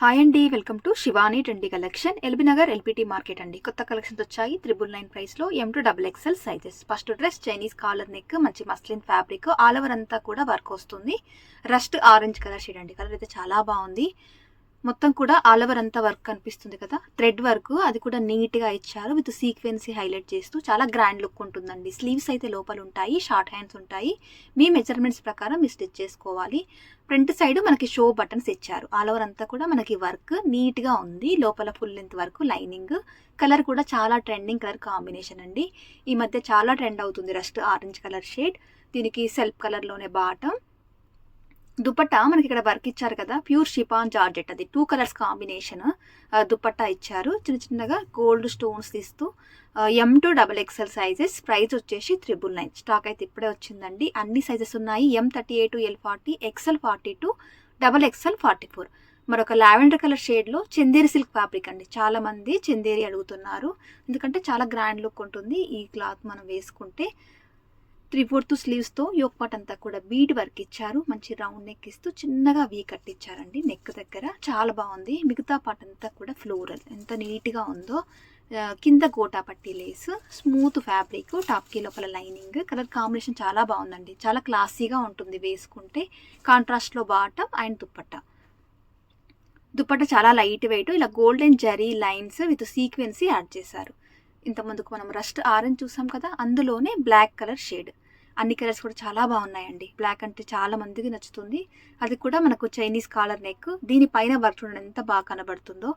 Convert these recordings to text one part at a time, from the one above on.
Hi అండి welcome to Shivani twenty collection. LB Nagar LPT market అండి. కొత్త collections వచ్చాయి. త్రిబుల్ నైన్ ప్రైస్లో M to double XL sizes first dress Chinese collar neck మంచి muslin fabric. All over అంతా కూడా work వస్తుంది. Rust orange colour shade అండి. Colour అయితే చాలా బాగుంది. మొత్తం కూడా ఆల్ ఓవర్ అంతా వర్క్ కనిపిస్తుంది కదా. థ్రెడ్ వర్క్ అది కూడా నీట్గా ఇచ్చారు. విత్ సీక్వెన్సీ హైలైట్ చేస్తూ చాలా గ్రాండ్ లుక్ ఉంటుందండి. స్లీవ్స్ అయితే లోపల ఉంటాయి షార్ట్ హ్యాండ్స్ ఉంటాయి. మీ మెజర్మెంట్స్ ప్రకారం మీరు స్టిచ్ చేసుకోవాలి. ఫ్రంట్ సైడ్ మనకి షో బటన్స్ ఇచ్చారు. ఆల్ ఓవర్ అంతా కూడా మనకి వర్క్ నీట్గా ఉంది. లోపల ఫుల్ లెంత్ వరకు లైనింగ్ కలర్ కూడా చాలా ట్రెండింగ్ కలర్ కాంబినేషన్ అండి. ఈ మధ్య చాలా ట్రెండ్ అవుతుంది. రస్ట్ ఆరెంజ్ కలర్ షేడ్ దీనికి సెల్ఫ్ కలర్లోనే బాటం దుపట్టా మనకి ఇక్కడ వర్క్ ఇచ్చారు కదా ప్యూర్ షిపాన్ జార్జెట్ అది. టూ కలర్స్ కాంబినేషన్ దుపట్టా ఇచ్చారు. చిన్న చిన్నగా గోల్డ్ స్టోన్స్ తీస్తూ M to double XL sizes price వచ్చేసి త్రిబుల్ నైన్ స్టాక్ అయితే ఇప్పుడే వచ్చిందండి. అన్ని సైజెస్ ఉన్నాయి. M thirty eight L forty XL forty two double XL forty four మరొక లావెండర్ కలర్ షేడ్లో చందేరి సిల్క్ ఫ్యాబ్రిక్ అండి. చాలా మంది చందేరి అడుగుతున్నారు. ఎందుకంటే చాలా గ్రాండ్ లుక్ ఉంటుంది. ఈ క్లాత్ మనం వేసుకుంటే త్రీ ఫోర్త్ స్లీవ్స్తో యోక్ పాట్ అంతా కూడా బీడ్ వర్క్ ఇచ్చారు. మంచి రౌండ్ నెక్ ఇస్తూ చిన్నగా వీ కట్ ఇచ్చారండి నెక్ దగ్గర చాలా బాగుంది. మిగతా పార్ట్ అంతా కూడా ఫ్లోరల్ ఎంత నీట్గా ఉందో కింద గోటా పట్టి లేస్ స్మూత్ ఫ్యాబ్రిక్ టాప్కి లోపల లైనింగ్ కలర్ కాంబినేషన్ చాలా బాగుందండి. చాలా క్లాసీగా ఉంటుంది వేసుకుంటే. కాంట్రాస్ట్లో బాటమ్ అండ్ దుప్పట్ట. దుప్పట్ట చాలా లైట్ వెయిట్ ఇలా golden zari lines with sequins add చేశారు. ఇంతకుముందుకు మనం రస్ట్ ఆరెంజ్ చూసాం కదా అందులోనే బ్లాక్ కలర్ షేడ్. అన్ని కలర్స్ కూడా చాలా బాగున్నాయండి. బ్లాక్ అంటే చాలా మందికి నచ్చుతుంది. అది కూడా మనకు చైనీస్ కాలర్ నెక్ దీనిపైన వర్క్ చూడండి ఎంత బాగా కనబడుతుందో.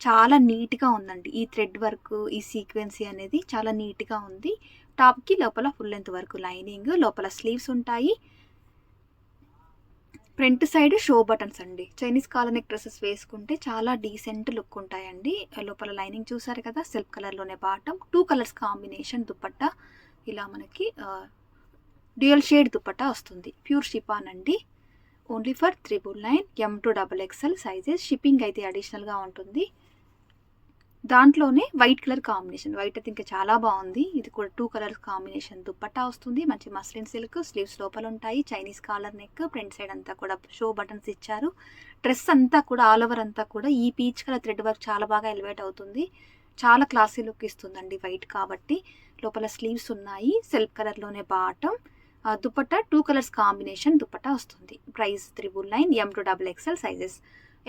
చాలా నీట్గా ఉందండి. ఈ థ్రెడ్ వర్క్ ఈ సీక్వెన్సీ అనేది చాలా నీట్గా ఉంది. టాప్కి లోపల ఫుల్ లెంత్ వరకు లైనింగ్ లోపల స్లీవ్స్ ఉంటాయి. ఫ్రంట్ సైడ్ షో బటన్స్ అండి. చైనీస్ కాలనిక్ డ్రెస్సెస్ వేసుకుంటే చాలా డీసెంట్ లుక్ ఉంటాయండి. లోపల లైనింగ్ చూసారు కదా సిల్క్ కలర్లోనే bottom two colours combination dupatta ఇలా మనకి డ్యూయల్ షేడ్ దుప్పట్ట వస్తుంది. ప్యూర్ షిపాన్ అండి. Only for triple nine M to double XL sizes shipping అయితే అడిషనల్గా ఉంటుంది. దాంట్లోనే వైట్ కలర్ కాంబినేషన్. వైట్ అయితే ఇంకా చాలా బాగుంది. ఇది కూడా టూ కలర్స్ కాంబినేషన్. దుప్పట్టా వస్తుంది. మంచి మస్లిన్ సిల్క్ స్లీవ్స్ లోపల ఉంటాయి. Chinese collar neck front side అంతా కూడా షో బటన్స్ ఇచ్చారు. డ్రెస్ అంతా కూడా ఆల్ ఓవర్ అంతా కూడా ఈ పీచ్ కలర్ థ్రెడ్ వర్క్ చాలా బాగా ఎలివేట్ అవుతుంది. చాలా క్లాసీ లుక్ ఇస్తుందండి వైట్ కాబట్టి. లోపల స్లీవ్స్ ఉన్నాయి. సెల్ఫ్ కలర్లోనే bottom dupatta two colours combination dupatta వస్తుంది. Price triple nine M to double XL sizes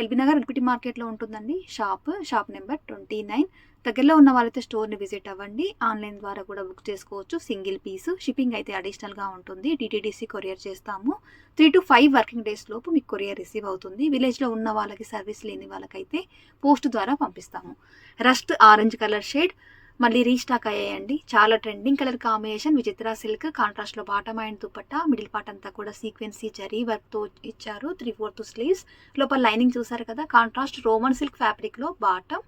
LB Nagar LPT మార్కెట్లో ఉంటుందండి. Shop shop number twenty nine. దగ్గరలో ఉన్న వాళ్ళైతే స్టోర్ని విజిట్ అవ్వండి. ఆన్లైన్ ద్వారా కూడా బుక్ చేసుకోవచ్చు. Single piece. షిప్పింగ్ అయితే అడిషనల్గా ఉంటుంది. డిటీడీసీ కొరియర్ చేస్తాము. Three to five working days లోపు మీకు కొరియర్ రిసీవ్ అవుతుంది. విలేజ్లో ఉన్న వాళ్ళకి సర్వీస్ లేని వాళ్ళకైతే పోస్ట్ ద్వారా పంపిస్తాము. Rust orange colour shade. మళ్ళీ రీస్టాక్ అయ్యాయండి. చాలా trending colour combination Vichitra silk కాంట్రాస్ట్లో bottom and dupatta middle part అంతా కూడా సీక్వెన్సీ జరీ వర్క్తో ఇచ్చారు త్రీ ఫోర్త్ స్లీవ్స్ లోపల లైనింగ్ చూసారు కదా కాంట్రాస్ట్ రోమన్ సిల్క్ ఫ్యాబ్రిక్లో బాటమ్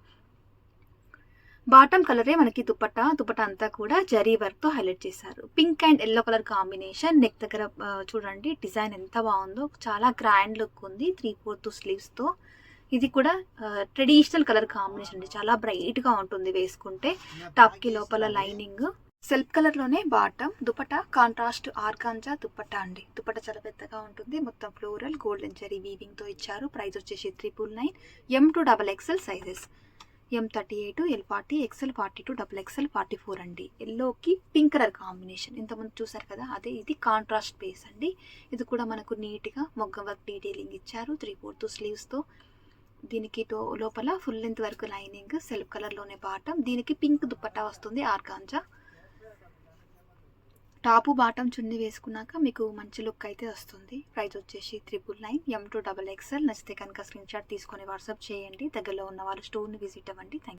బాటమ్ కలరే మనకి దుపట్టా దుపట్టా అంతా కూడా జరీ వర్క్తో హైలైట్ చేశారు. Pink and yellow colour combination neck దగ్గర చూడండి డిజైన్ ఎంత బాగుందో. చాలా గ్రాండ్ లుక్ ఉంది త్రీ ఫోర్త్ స్లీవ్స్తో ఇది కూడా ట్రెడిషనల్ కలర్ కాంబినేషన్ అండి. చాలా బ్రైట్గా ఉంటుంది వేసుకుంటే. టాప్కి లోపల లైనింగ్ సెల్ఫ్ కలర్లోనే bottom dupatta contrast organza dupatta అండి. దుపట చాలా పెద్దగా ఉంటుంది. మొత్తం ఫ్లోరల్ గోల్డెన్ చెరీ వీవింగ్తో ఇచ్చారు. ప్రైస్ వచ్చేసి triple nine M to double XL sizes M thirty eight L forty XL forty two double XL forty four అండి. ఎల్లోకి పింక్ కలర్ కాంబినేషన్ ఇంతకుముందు చూసారు కదా అదే ఇది కాంట్రాస్ట్ బేస్ అండి. ఇది కూడా మనకు నీట్గా మొగ్గ వర్క్ డీటెయిలింగ్ ఇచ్చారు. త్రీ ఫోర్త్ స్లీవ్స్తో దీనికి లోపల ఫుల్ లెంత్ వరకు లైనింగ్ సెల్ఫ్ కలర్లోనే బాటం దీనికి పింక్ దుప్పట్టా వస్తుంది ఆర్గాంజా. టాపు బాటం చున్ని వేసుకున్నాక మీకు మంచి లుక్ అయితే వస్తుంది. ప్రైస్ వచ్చేసి triple nine M to double XL నచ్చితే కనుక స్క్రీన్ షాట్ తీసుకొని వాట్సాప్ చేయండి. దగ్గరలో ఉన్న వాళ్ళు స్టోర్ని విజిట్ అవ్వండి. థ్యాంక్